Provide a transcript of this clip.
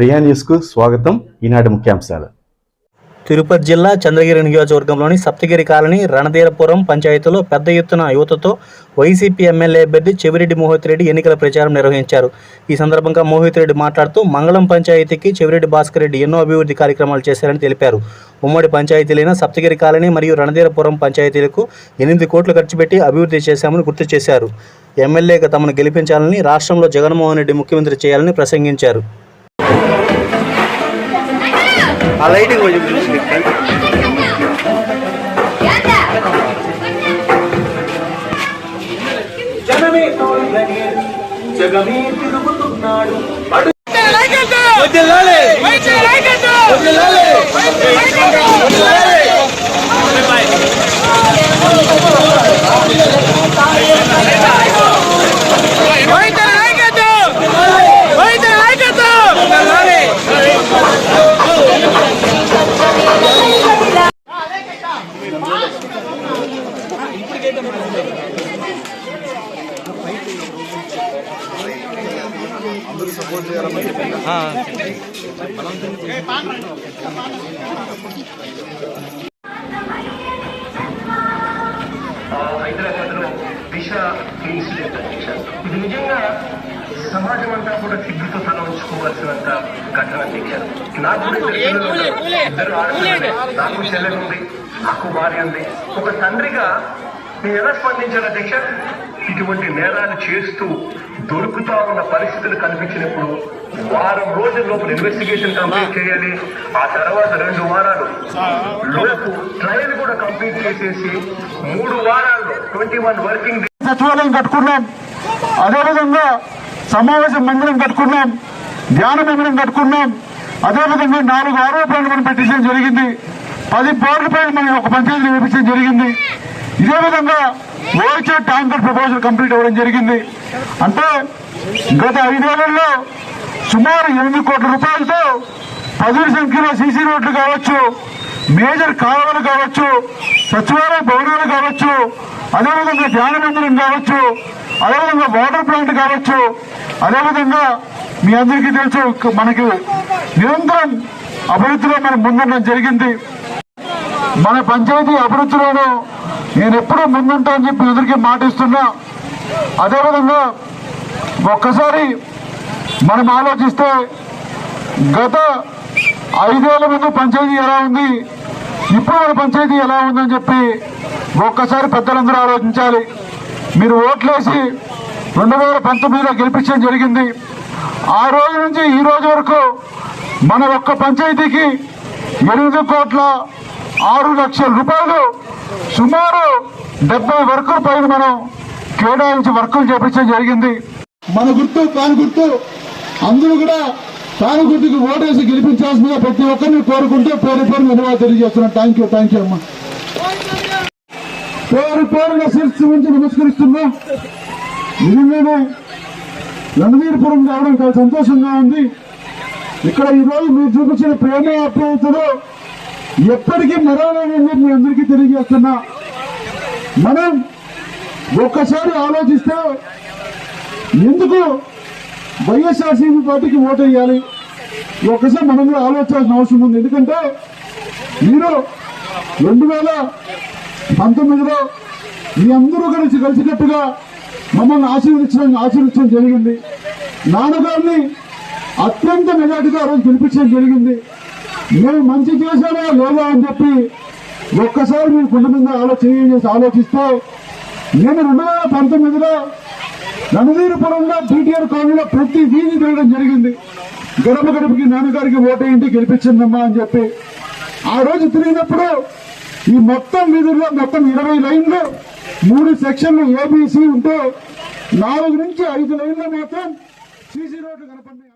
ప్రియా న్యూస్కు స్వాగతం. ఈనాటి ముఖ్యాంశాలు. తిరుపతి జిల్లా చంద్రగిరి నియోజకవర్గంలోని సప్తగిరి కాలనీ రణధీరపురం పంచాయతీలో పెద్ద ఎత్తున యువతతో వైసీపీ ఎమ్మెల్యే అభ్యర్థి చెవిరెడ్డి మోహిత్ రెడ్డి ఎన్నికల ప్రచారం నిర్వహించారు. ఈ సందర్భంగా మోహిత్ రెడ్డి మాట్లాడుతూ మంగళం పంచాయతీకి చెవిరెడ్డి భాస్కర్ రెడ్డి ఎన్నో అభివృద్ధి కార్యక్రమాలు చేశారని తెలిపారు. ఉమ్మడి పంచాయతీలైన సప్తగిరి కాలనీ మరియు రణధీరపురం పంచాయతీలకు ఎనిమిది కోట్లు ఖర్చు పెట్టి అభివృద్ధి చేశామని గుర్తు చేశారు. ఎమ్మెల్యేగా తమను గెలిపించాలని రాష్ట్రంలో జగన్మోహన్ రెడ్డి ముఖ్యమంత్రి చేయాలని ప్రసంగించారు. ఆ లైటింగ్ కొంచెం చూసి జనమే జగమే తిరుగుతున్నాడు. అడు హైదరాబాద్లో దిశ ఇన్సిడెంట్ ఇది నిజంగా సమాజం అంతా కూడా సిగ్గుతో తల ఉంచుకోవాల్సినంత ఘటన అధ్యక్ష నాకు ఇద్దరు ఆడపిల్లలే నాకు చెల్లెలు ఉంది నాకు భార్య ఉంది. ఒక తండ్రిగా నేను ఎలా స్పందించాను అధ్యక్ష? ఇటువంటి నేరాలు చేస్తూ దొరుకుతా ఉన్న పరిస్థితులు కనిపించినప్పుడు వారం రోజుల లోపల ఇన్వెస్టిగేషన్ కంప్లీట్ చేయాలి. ఆ తర్వాత రెండు వారాలు లోపు ట్రయల్ కూడా కంప్లీట్ చేసేసి మూడు వారాల్లో ట్వంటీ వన్ వర్కింగ్ సచివాలయం కట్టుకున్నాం అదేవిధంగా సమావేశ మందిరం కట్టుకున్నాం ధ్యాన మందిరం కట్టుకున్నాం. అదేవిధంగా నాలుగు ఆరోపణలు మనం పెట్టించడం జరిగింది. పది కోట్ల పైన మనం ఒక పంచాయతీ వేపించడం జరిగింది. ఇదే విధంగా ఓచే ట్యాంకర్ ప్రపోజల్ కంప్లీట్ అవ్వడం జరిగింది. అంటే గత ఐదేళ్ళలో సుమారు ఎనిమిది కోట్ల రూపాయలతో పదుల సంఖ్యలో సీసీ రోడ్లు కావచ్చు మేజర్ కాలువలు కావచ్చు సచివాలయ భవనాలు కావచ్చు అదేవిధంగా ధ్యాన మందిరం కావచ్చు అదేవిధంగా వాటర్ ప్లాంట్ కావచ్చు. అదేవిధంగా మీ అందరికీ తెలుసు మనకి నిరంతరం అభివృద్ధిలో మనం ముందుండడం జరిగింది. మన పంచాయతీ అభివృద్ధిలోనూ నేను ఎప్పుడూ ముందుంటానని చెప్పి అందరికీ మాటిస్తున్నా. అదేవిధంగా ఒక్కసారి మనం ఆలోచిస్తే గత ఐదేళ్ళ ముందు పంచాయతీ ఎలా ఉంది ఇప్పుడు మన పంచాయతీ ఎలా ఉందని చెప్పి ఒక్కసారి పెద్దలందరూ ఆలోచించాలి. మీరు ఓట్లేసి రెండు వేల పంతొమ్మిదిలో గెలిపించడం జరిగింది. ఆ రోజు నుంచి ఈ రోజు వరకు మన ఒక్క పంచాయతీకి ఎనిమిది కోట్ల ఆరు లక్షల రూపాయలు సుమారు డెబ్బై వర్కుల పైన మనం కేటాయించి వర్కులు చేపించడం జరిగింది. మన గుర్తు ఫ్యాన్ గుర్తు అందరూ కూడా ఫ్యాన్ గుర్తుకు ఓటేసి గెలిపించాల్సిందిగా ప్రతి ఒక్కరిని కోరుకుంటూ పేరు పేరు ధన్యవాదాలు తెలియజేస్తున్నాను. థ్యాంక్ యూ థ్యాంక్ యూ అమ్మా. పేరు పేరుగా శిరస్సు ఉంచి నమస్కరిస్తున్నా నిజంగానే రణవీరపురం రావడం చాలా సంతోషంగా ఉంది. ఇక్కడ ఈ రోజు మీరు చూపించిన ప్రేమ ఆప్యాయతలో ఎప్పటికీ మరవలేనని మీ అందరికీ తెలియజేస్తున్నా. మనం ఒక్కసారి ఆలోచిస్తే ఎందుకు వైఎస్ఆర్సీపీ పార్టీకి ఓటు వేయాలి? ఒక్కసారి మనం కూడా ఆలోచించాల్సిన అవసరం ఉంది. ఎందుకంటే మీరు రెండు వేల పంతొమ్మిదిలో మీ అందరూ కలిసి కలిసికట్టుగా మమ్మల్ని ఆశీర్వదించడం ఆశీర్వించడం జరిగింది. నాన్నగారిని అత్యంత మెజార్టీగా ఆ రోజు గెలిపించడం జరిగింది. మేము మంచి చేశామా లేదా అని చెప్పి ఒక్కసారి మీరు కొండ మీద ఆలోచన చేసి ఆలోచిస్తే నేను రెండు వేల పంతొమ్మిదిలో రణధీరపురంలో బీటీఆర్ కాలనీలో ప్రతి వీధి తిరగడం జరిగింది. గడప గడపకి నాన్నగారికి ఓటేయండి గెలిపించిందమ్మా అని చెప్పి ఆ రోజు తిరిగినప్పుడు ఈ మొత్తం వీధుల్లో మొత్తం ఇరవై లైన్లు మూడు సెక్షన్లు ఏబీసీ ఉంటే నాలుగు నుంచి ఐదు లైన్లు మాత్రం సీసీ రోడ్లు కనపడి